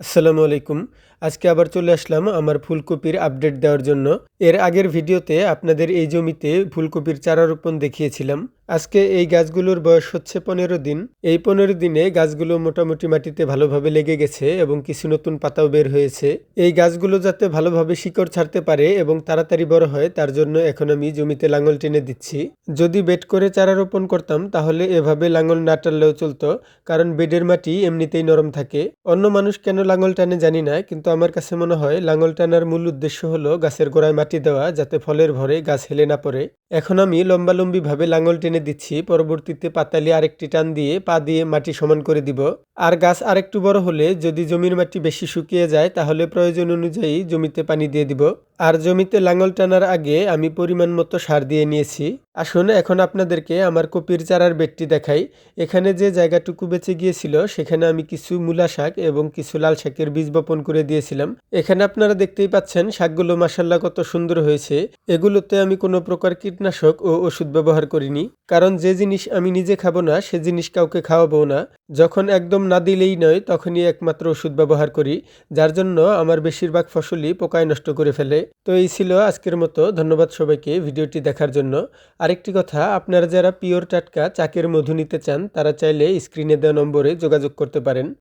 আসসালামু আলাইকুম। আজকে আবার চলে আসলাম আমার ফুলকপির আপডেট দেওয়ার জন্য। এর আগের ভিডিওতে আপনাদের এই জমিতে ফুলকপির চারা রোপণ দেখিয়েছিলাম। আজকে এই গাছগুলোর বয়স হচ্ছে পনেরো দিন। এই পনেরো দিনে গাছগুলো মোটামুটি মাটিতে ভালোভাবে লেগে গেছে এবং কিছু নতুন পাতাও বের হয়েছে। এই গাছগুলো যাতে ভালোভাবে শিকড় ছাড়তে পারে এবং তাড়াতাড়ি বড় হয়, তার জন্য এখন আমি জমিতে লাঙল টেনে দিচ্ছি। যদি বেড করে চারা রোপণ করতাম, তাহলে এভাবে লাঙল না টানলেও চলতো, কারণ বেডের মাটি এমনিতেই নরম থাকে। অন্য মানুষ কেন লাঙল টানে জানি না, কিন্তু আমার কাছে মনে হয় লাঙল টানার মূল উদ্দেশ্য হলো গাছের গোড়ায় মাটি দেওয়া, যাতে ফলের ভরে গাছ হেলে না পড়ে। এখন আমি লম্বালম্বি ভাবে লাঙল টেনে দিচ্ছি। পরবর্তীতে পাতালি আরেকটি টান দিয়ে পা দিয়ে মাটি সমান করে দিব। আর গাছ আরেকটু বড় হলে যদি জমির মাটি বেশি শুকিয়ে যায়, তাহলে প্রয়োজন অনুযায়ী জমিতে পানি দিয়ে দিব। আর জমিতে লাঙল টানার আগে আমি পরিমাণ মতো সার দিয়ে নিয়েছি। আসুন, এখন আপনাদেরকে আমার কপির চারার বেডটি দেখাই। এখানে যে জায়গাটুকু বেঁচে গিয়েছিল, সেখানে আমি কিছু মূলা শাক এবং কিছু লাল শাকের বীজ বপন করে দিয়েছিলাম। এখানে আপনারা দেখতেই পাচ্ছেন, শাকগুলো মাসাল্লাহ কত সুন্দর হয়েছে। এগুলোতে আমি কোনো প্রকার কীটনাশক ও ওষুধ ব্যবহার করিনি। কারণ যে জিনিস আমি নিজে খাব না, সে জিনিস কাউকে খাওয়াবো না। যখন একদম না দিলেই নয়, তখনই একমাত্র ওষুধ ব্যবহার করি, যার জন্য আমার বেশিরভাগ ফসলই পোকায় নষ্ট করে ফেলে। তো এই ছিল আজকের মতো, ধন্যবাদ সবাইকে ভিডিওটি দেখার জন্য। আরেকটি কথা, আপনারা যারা পিওর টাটকা চাকের মধু নিতে চান, তারা চাইলে স্ক্রিনে দেওয়া নম্বরে যোগাযোগ করতে পারেন।